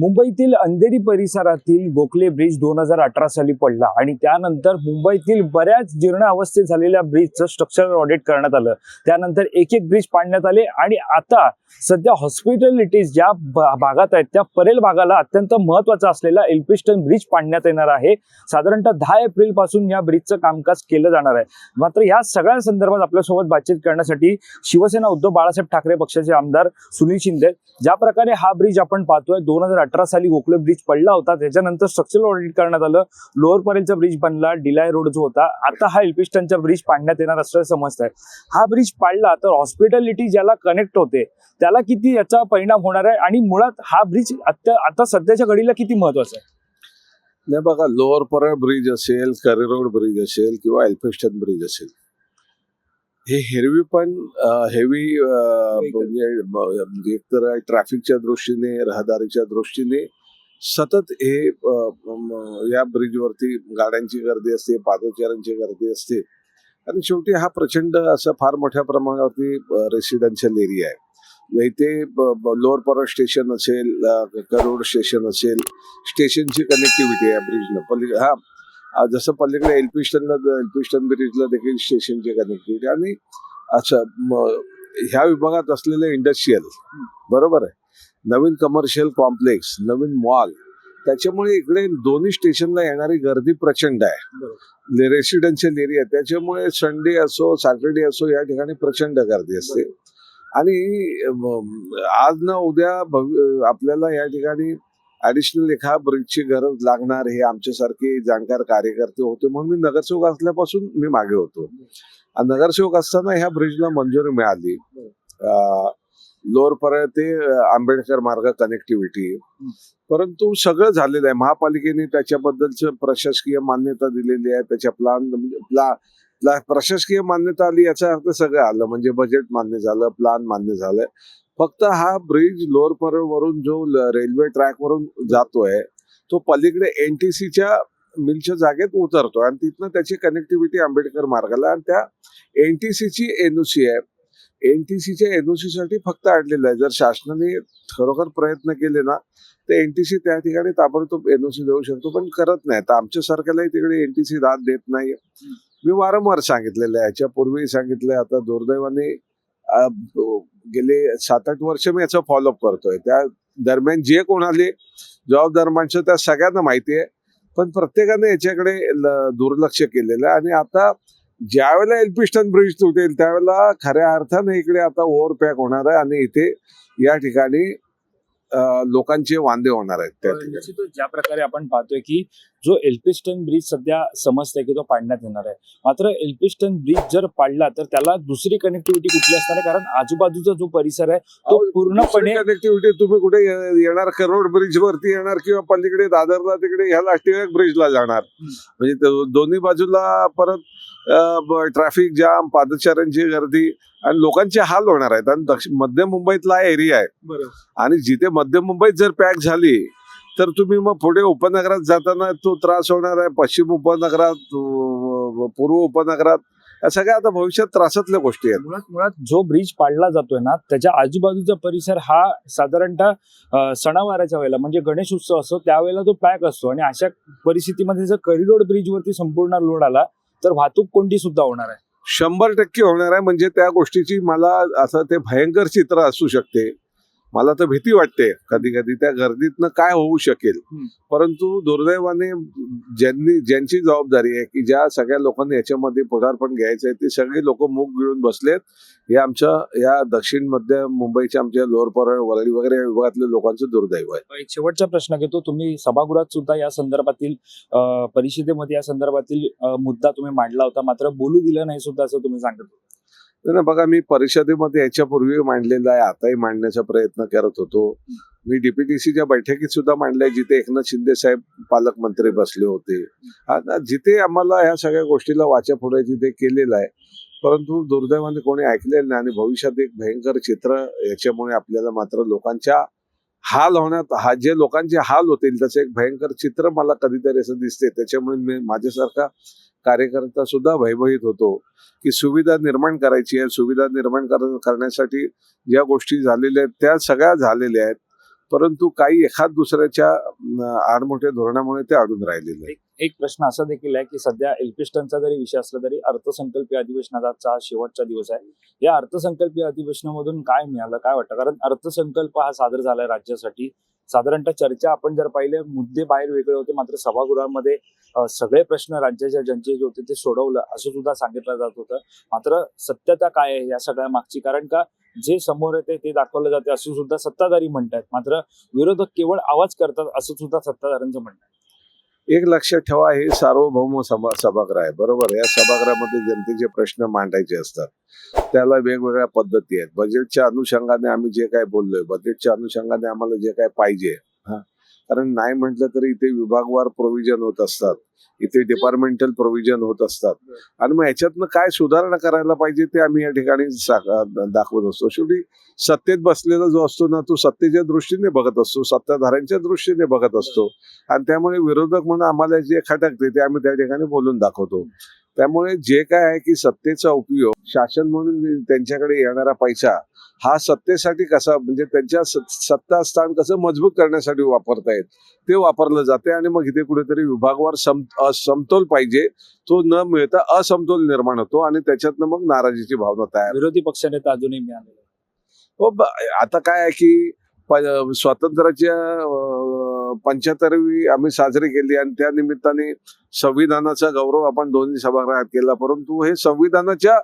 मुंबईतील अंधेरी परिसरातील गोखले ब्रिज दोन हजार अठरा साली पडला आणि त्यानंतर मुंबईतील बऱ्याच जीर्ण अवस्थेत झालेल्या ब्रिजचं स्ट्रक्चरल ऑडिट करण्यात आलं. त्यानंतर एक एक ब्रिज पाडण्यात आले आणि आता सध्या हॉस्पिटॅलिटीज ज्या भागात आहेत त्या परेल भागाला अत्यंत महत्त्वाचा असलेला एल्पिस्टन ब्रिज पाडण्यात येणार आहे. साधारणतः दहा एप्रिलपासून या ब्रिजचं कामकाज केलं जाणार आहे. मात्र या सगळ्या संदर्भात आपल्यासोबत बातचीत करण्यासाठी शिवसेना उद्धव बाळासाहेब ठाकरे पक्षाचे आमदार सुनील शिंदे. ज्या प्रकारे हा ब्रिज आपण पाहतोय दोन हजार अठरा साली गोखले ब्रिज पडला होता त्याच्यानंतर स्ट्रक्चरल ऑडिट करण्यात आलं. लोअर परेलचा ब्रिज बनला डिलाय रोड जो होता आता हा एल्पिस्टनचा ब्रिज पाडण्यात येणार असं समजत आहे हा ब्रिज पाडला तर हॉस्पिटॅलिटी ज्याला कनेक्ट होते त्याला किती याचा परिणाम होणार आहे? आणि मुळात हा ब्रिज आता आता सध्याच्या घडीला किती महत्त्वाचा आहे? नाही बघा लोअर परळ ब्रिज असेल करी रोड ब्रिज असेल किंवा एल्फिस्टन ब्रिज असेल. हे हेरवी पण हेवी म्हणजे ब- एकतर ट्रॅफिकच्या दृष्टीने रहदारीच्या दृष्टीने सतत हे या ब्रिजवरती गाड्यांची गर्दी असते पादचाऱ्यांची गर्दी असते. आणि शेवटी हा प्रचंड असा फार मोठ्या प्रमाणावरती रेसिडेन्शियल एरिया आहे. इथे लोअर परळ स्टेशन असेल करोड स्टेशन असेल स्टेशनची कनेक्टिव्हिटी आहे ब्रिजनं पली हा जसं पलीकडे एल्पिस्टनला एल्पिस्टन ब्रिजला देखील स्टेशनची कनेक्टिव्हिटी आणि म, ह्या विभागात असलेलं इंडस्ट्रीयल बरोबर आहे. नवीन कमर्शियल कॉम्प्लेक्स नवीन मॉल त्याच्यामुळे इकडे दोन्ही स्टेशनला येणारी गर्दी प्रचंड आहे. रेसिडेन्शियल एरिया त्याच्यामुळे संडे असो सॅटर्डे असो या ठिकाणी प्रचंड गर्दी असते. आणि आज ना उद्या आपल्याला या ठिकाणी ऍडिशनल एका ब्रिजची गरज लागणार हे आमच्यासारखे जाणकार कार्यकर्ते होते. म्हणून मी नगरसेवक असल्यापासून मी मागे होतो. नगरसेवक असताना ह्या ब्रिजला मंजुरी मिळाली. लोअर पर्यंत ते आंबेडकर मार्ग कनेक्टिव्हिटी परंतु सगळं झालेलं आहे. महापालिकेने त्याच्याबद्दलच प्रशासकीय मान्यता दिलेली आहे. त्याच्या प्लान म्हणजे प्ला- प्रशासकीय मान्यता आली याचा अर्थ सगळं आलं. म्हणजे बजेट मान्य झालं प्लान मान्य झालं फक्त हा ब्रिज लोअर परळ वरून जो रेल्वे ट्रॅकवरून जातोय तो पलीकडे एनटीसीच्या मिलच्या जागेत उतरतो आणि तिथनं त्याची कनेक्टिव्हिटी आंबेडकर मार्गाला आणि त्या एनटीसीची एनओसी आहे. एनटीसीच्या एनओसी साठी फक्त अडलेलं आहे. जर शासनाने खरोखर प्रयत्न केले ना तर एनटीसी त्या ठिकाणी ताबडतोब एनओसी देऊ शकतो. पण करत नाही तर आमच्यासारख्यालाही तिकडे एनटीसी दाद देत नाही मी वारंवार सांगितलेलं आहे. याच्यापूर्वी सांगितलंय. आता दुर्दैवाने गेले सात आठ वर्ष मी याचा फॉलोअप करतोय. त्या दरम्यान जे कोणाले जबाबदार माणसं त्या सगळ्यांना माहिती आहे. पण प्रत्येकाने याच्याकडे ल- दुर्लक्ष केलेलं आहे. आणि आता ज्यावेळेला एल्पिस्टन ब्रिज तुटेल त्यावेळेला खऱ्या अर्थाने इकडे आता ओव्हरपॅक होणार आहे. आणि इथे या ठिकाणी लोकांचे वांदे होणार आहेत त्या ठिकाणी. निश्चितच ज्या प्रकारे आपण पाहतोय की जो एल्पिस्टन ब्रिज सध्या समजतंय की तो पाडण्यात येणार आहे. मात्र एल्पिस्टन ब्रिज जर पाडला तर त्याला दुसरी कनेक्टिव्हिटी कुठली असणार आहे? कारण आजूबाजूचा जो परिसर आहे तो पूर्णपणे कनेक्टिव्हिटी तुम्ही कुठे येणार करोड ब्रिज वरती येणार किंवा पलीकडे दादरला तिकडे ह्याला टिळक ब्रिजला जाणार. म्हणजे दोन्ही बाजूला परत ट्रॅफिक जाम पादचाऱ्यांची गर्दी आणि लोकांचे हाल होणार आहेत. आणि दक्षिण मध्य मुंबईतला एरिया आहे. आणि जिथे मध्य मुंबईत जर पॅक झाली तर तुम्ही मग पुढे उपनगरात जाताना तो त्रास होणार आहे. पश्चिम उपनगरात पूर्व उपनगरात या सगळ्या आता भविष्यात त्रासातल्या गोष्टी आहेत. मुळात मुळात जो ब्रिज पाडला जातोय ना त्याच्या आजूबाजूचा परिसर हा साधारणतः सणावाराच्या वेळेला म्हणजे गणेश उत्सव असतो त्यावेळेला तो पॅक असतो. आणि अशा परिस्थितीमध्ये जर करिडोर ब्रिज वरती संपूर्ण लोड आला तर वाहतूक कोंडी सुद्धा होणार आहे. शंभर टक्के होणार आहे. म्हणजे त्या गोष्टीची मला असं ते भयंकर चित्र असू शकते. मला तर भीती वाटते कधी कधी त्या गर्दीतनं काय होऊ शकेल. परंतु दुर्दैवाने ज्यांनी ज्यांची जबाबदारी आहे की ज्या सगळ्या लोकांनी याच्यामध्ये पुढारपण घ्यायचं आहे ते सगळे लोक मुख गिळून बसलेत. हे आमच्या या दक्षिण मध्य मुंबईच्या आमच्या लोअर परळ वरळी वगैरे या विभागातल्या लोकांचं दुर्दैव आहे. शेवटचा प्रश्न घेतो. तुम्ही सभागृहात सुद्धा या संदर्भातील परिषदेमध्ये या संदर्भातील मुद्दा तुम्ही मांडला होता. मात्र बोलू दिलं नाही सुद्धा असं तुम्ही सांगत होता. नाही बघा मी परिषदेमध्ये याच्यापूर्वी मांडलेलं आहे आताही मांडण्याचा प्रयत्न करत होतो. मी डीपीटीसीच्या बैठकीत सुद्धा मांडलंय जिथे एकनाथ शिंदे साहेब पालकमंत्री बसले होते. जिथे आम्हाला ह्या सगळ्या गोष्टीला वाचा पुढे तिथे केलेलं आहे. परंतु दुर्दैवाने कोणी ऐकलेलं नाही आणि भविष्यात एक भयंकर चित्र याच्यामुळे आपल्याला मात्र लोकांच्या हाल होण्यात हा जे लोकांचे हाल होतील त्याचं एक भयंकर चित्र मला कधीतरी असं दिसते त्याच्यामुळे मी माझ्यासारखा कार्यकर्ता सुद्धा भयभीत होतो की सुविधा निर्माण करायची आहे. सुविधा निर्माण कर- करण्यासाठी ज्या गोष्टी झालेल्या आहेत त्या सगळ्या झालेल्या आहेत. परंतु काही एखाद दुसऱ्याच्या आडमोठ्या धोरणामुळे ते अडून राहिलेले आहे एक प्रश्न असा देखील आहे की सध्या एल्फिस्टनचा जरी विषय असला तरी अर्थसंकल्पीय अधिवेशनाचा शेवटचा दिवस आहे. या अर्थसंकल्पीय अधिवेशनामधून काय मिळालं काय वाटतं? कारण अर्थसंकल्प हा सादर झालाय राज्यासाठी. साधारणतः चर्चा आपण जर पाहिले मुद्दे बाहेर वेगळे होते मात्र सभागृहामध्ये सगळे प्रश्न राज्याच्या जनतेचे जे होते ते सोडवलं असं सुद्धा सांगितलं जात होतं. मात्र सत्यता काय आहे या सगळ्या मागची? कारण का जे समोर येते ते दाखवलं जाते असं सुद्धा सत्ताधारी म्हणतात मात्र विरोधक केवळ आवाज करतात असं सुद्धा सत्ताधाऱ्यांचं म्हणणं आहे. एक लक्षात ठेवा हे सार्वभौम सभा सभागृह आहे बरोबर? या सभागृहामध्ये जनतेचे प्रश्न मांडायचे असतात. त्याला वेगवेगळ्या पद्धती आहेत. बजेटच्या अनुषंगाने आम्ही जे काय बोललोय बजेटच्या अनुषंगाने आम्हाला जे काय पाहिजे कारण नाही म्हटलं तरी इथे विभागवार प्रोव्हिजन होत असतात. इथे डिपार्टमेंटल प्रोव्हिजन होत असतात. आणि मग ह्याच्यातनं काय सुधारणा करायला पाहिजे ते आम्ही या ठिकाणी दाखवत असतो. शेवटी सत्तेत बसलेला जो असतो ना तो सत्तेच्या दृष्टीने बघत असतो. सत्ताधाऱ्यांच्या दृष्टीने बघत असतो. आणि त्यामुळे विरोधक म्हणून आम्हाला जे खटकते ते आम्ही त्या ठिकाणी बोलून दाखवतो. त्यामुळे जे काय आहे की सत्तेचा उपयोग शासन म्हणून त्यांच्याकडे येणारा पैसा हा सत्तेसाठी कसा म्हणजे त्यांच्या सत्ता स्थान कसं मजबूत करण्यासाठी वापरतायत ते वापरलं जाते आणि मग इथे कुठेतरी विभागवार सम असमतोल पाहिजे तो न मिळता असमतोल निर्माण होतो आणि त्याच्यातनं मग नाराजीची भावना तयार विरोधी पक्षनेता अजूनही मिळालेले हो आता काय आहे की स्वातंत्र्याच्या पंच्याहत्तरवी आम्ही साजरी केली आणि त्या निमित्ताने संविधानाचा गौरव आपण दोन्ही सभागृहात केला. परंतु हे संविधानाच्या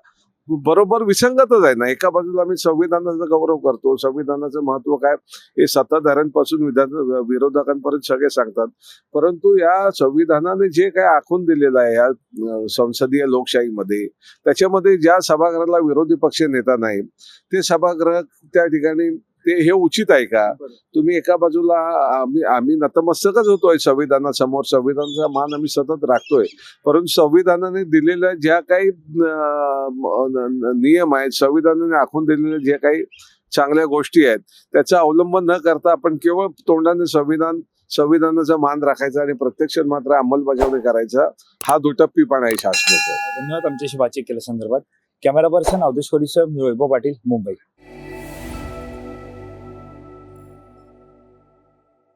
बरोबर विसंगतच आहे ना. एका बाजूला आम्ही संविधानाचा गौरव करतो. संविधानाचं महत्त्व काय? हे सत्ताधाऱ्यांपासून विधान विरोधकांपर्यंत सगळे सांगतात. परंतु या संविधानाने जे काय आखून दिलेलं आहे या संसदीय लोकशाहीमध्ये त्याच्यामध्ये ज्या सभागृहाला विरोधी पक्ष नेता नाही ते सभागृह त्या ठिकाणी ते हे उचित आहे का? तुम्ही एका बाजूला आम्ही आम्ही नतमस्तकच होतोय संविधानासमोर. संविधानाचा मान आम्ही सतत राखतोय. परंतु संविधानाने दिलेल्या ज्या काही नियम आहेत संविधानाने आखून दिलेल्या ज्या काही चांगल्या गोष्टी आहेत त्याचा अवलंबन न करता आपण केवळ तोंडाने संविधान संविधानाचा मान राखायचा आणि प्रत्यक्षात मात्र अंमलबजावणी करायचा हा दुटप्पीपणा आहे शासनाचा. धन्यवाद आमच्याशी बातचीत केल्या संदर्भात कॅमेरा पर्सन अवधेश कोरीसह मी वैभव पाटील मुंबई.